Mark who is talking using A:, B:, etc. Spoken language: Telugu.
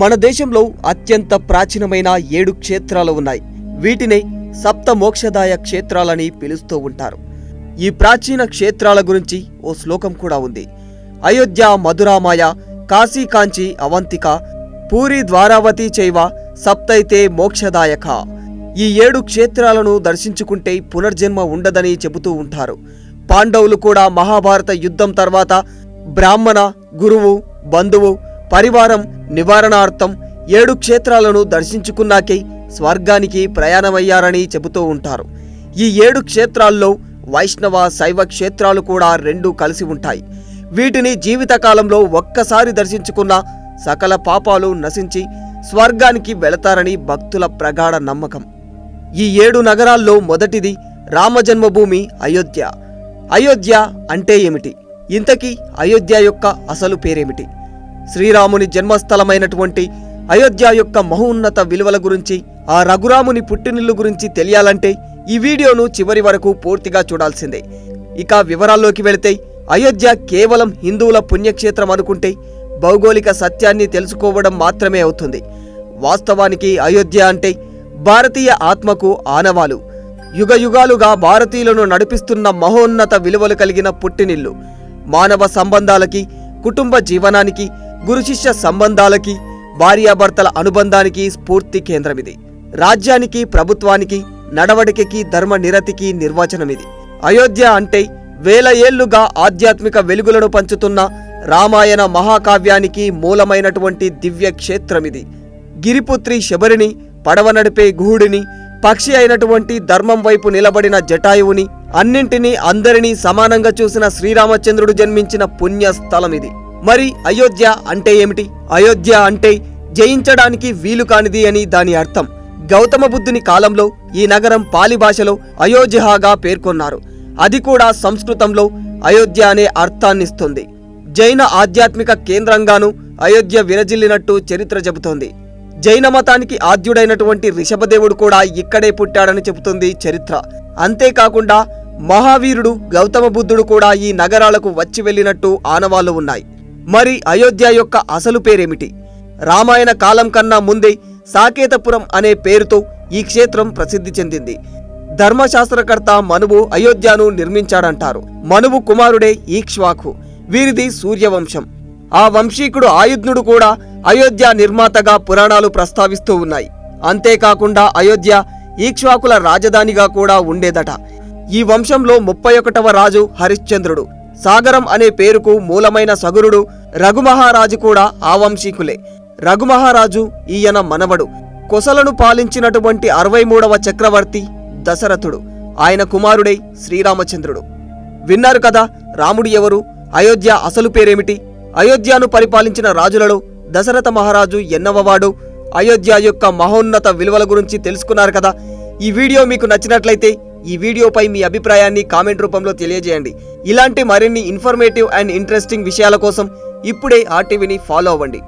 A: మన దేశంలో అత్యంత ప్రాచీనమైన ఏడు క్షేత్రాలు ఉన్నాయి. వీటిని సప్త మోక్షదాయ క్షేత్రాలని పిలుస్తూ ఉంటారు. ఈ ప్రాచీన క్షేత్రాల గురించి ఓ శ్లోకం కూడా ఉంది. అయోధ్య మధురామాయ కాశీ కాంచి అవంతిక పూరి ద్వారావతి చైవ సప్తైతే మోక్షదాయక. ఈ ఏడు క్షేత్రాలను దర్శించుకుంటే పునర్జన్మ ఉండదని చెబుతూ ఉంటారు. పాండవులు కూడా మహాభారత యుద్ధం తర్వాత బ్రాహ్మణ గురువు బంధువు పరివారం నివారణార్థం ఏడు క్షేత్రాలను దర్శించుకున్నాకే స్వర్గానికి ప్రయాణమయ్యారని చెబుతూ ఉంటారు. ఈ ఏడు క్షేత్రాల్లో వైష్ణవ శైవ క్షేత్రాలు కూడా రెండు కలిసి ఉంటాయి. వీటిని జీవితకాలంలో ఒక్కసారి దర్శించుకున్న సకల పాపాలు నశించి స్వర్గానికి వెళతారని భక్తుల ప్రగాఢ నమ్మకం. ఈ ఏడు నగరాల్లో మొదటిది రామజన్మభూమి అయోధ్య. అయోధ్య అంటే ఏమిటి? ఇంతకీ అయోధ్య యొక్క అసలు పేరేమిటి? శ్రీరాముని జన్మస్థలమైనటువంటి అయోధ్య యొక్క మహోన్నత విలువల గురించి ఆ రఘురాముని పుట్టినిల్లు గురించి తెలియాలంటే ఈ వీడియోను చివరి వరకు పూర్తిగా చూడాల్సిందే. ఇక వివరాల్లోకి వెళితే అయోధ్య కేవలం హిందువుల పుణ్యక్షేత్రం అనుకుంటే భౌగోళిక సత్యాన్ని తెలుసుకోవడం మాత్రమే అవుతుంది. వాస్తవానికి అయోధ్య అంటే భారతీయ ఆత్మకు ఆనవాలు. యుగ యుగాలుగా భారతీయులను నడిపిస్తున్న మహోన్నత విలువలు కలిగిన పుట్టినిల్లు. మానవ సంబంధాలకి కుటుంబ జీవనానికి గురుశిష్య సంబంధాలకి భార్యాభర్తల అనుబంధానికి స్ఫూర్తి కేంద్రమిది. రాజ్యానికి ప్రభుత్వానికి నడవడికకి ధర్మ నిరతికి నిర్వచనమిది. అయోధ్య అంటే వేల ఏళ్ళుగా ఆధ్యాత్మిక వెలుగులను పంచుతున్న రామాయణ మహాకావ్యానికి మూలమైనటువంటి దివ్య క్షేత్రమిది. గిరిపుత్రి శబరిని పడవ నడిపే గుహుడిని పక్షి అయినటువంటి ధర్మం వైపు నిలబడిన జటాయువుని అన్నింటినీ అందరినీ సమానంగా చూసిన శ్రీరామచంద్రుడు జన్మించిన పుణ్య ఇది మరి అయోధ్య అంటే ఏమిటి? అయోధ్య అంటే జయించడానికి వీలు కానిది అని దాని అర్థం. గౌతమ బుద్ధుని కాలంలో ఈ నగరం పాలి భాషలో అయోధ్యగా పేర్కొన్నారు. అది కూడా సంస్కృతంలో అయోధ్య అనే అర్థాన్నిస్తుంది. జైన ఆధ్యాత్మిక కేంద్రంగాను అయోధ్య విరజిల్లినట్టు చరిత్ర చెబుతోంది. జైన మతానికి ఆద్యుడైనటువంటి రిషభదేవుడు కూడా ఇక్కడే పుట్టాడని చెబుతుంది చరిత్ర. అంతేకాకుండా మహావీరుడు గౌతమ బుద్ధుడు కూడా ఈ నగరాలకు వచ్చి వెళ్ళినట్టు ఆనవాళ్ళు ఉన్నాయి. మరి అయోధ్య యొక్క అసలు పేరేమిటి? రామాయణ కాలం కన్నా ముందే సాకేతపురం అనే పేరుతో ఈ క్షేత్రం ప్రసిద్ధి చెందింది. ధర్మశాస్త్రకర్త మనువు అయోధ్యను నిర్మించాడంటారు. మనువు కుమారుడే ఈక్ష్వాకు వీరిది సూర్యవంశం. ఆ వంశీకుడు ఆయుధ్నుడు కూడా అయోధ్య నిర్మాతగా పురాణాలు ప్రస్తావిస్తూ ఉన్నాయి. అంతేకాకుండా అయోధ్య ఈక్ష్వాకుల రాజధానిగా కూడా ఉండేదట. ఈ వంశంలో ముప్పై ఒకటవ రాజు హరిశ్చంద్రుడు. సాగరం అనే పేరుకు మూలమైన సగురుడు రఘుమహారాజు కూడా ఆవంశీకులే. రఘుమహారాజు ఈయన మనవడు. కొసలను పాలించినటువంటి అరవై మూడవ చక్రవర్తి దశరథుడు. ఆయన కుమారుడై శ్రీరామచంద్రుడు. విన్నారు కదా రాముడు ఎవరు? అయోధ్య అసలు పేరేమిటి? అయోధ్యను పరిపాలించిన రాజులలో దశరథ మహారాజు ఎన్నవవాడు? అయోధ్య యొక్క మహోన్నత విలువల గురించి తెలుసుకున్నారు కదా? ఈ వీడియో మీకు నచ్చినట్లయితే ఈ వీడియోపై మీ అభిప్రాయాన్ని కామెంట్ రూపంలో తెలియజేయండి. ఇలాంటి మరిన్ని ఇన్ఫర్మేటివ్ అండ్ ఇంట్రెస్టింగ్ విషయాల కోసం ఇప్పుడే ఆర్టీవీని ఫాలో అవ్వండి.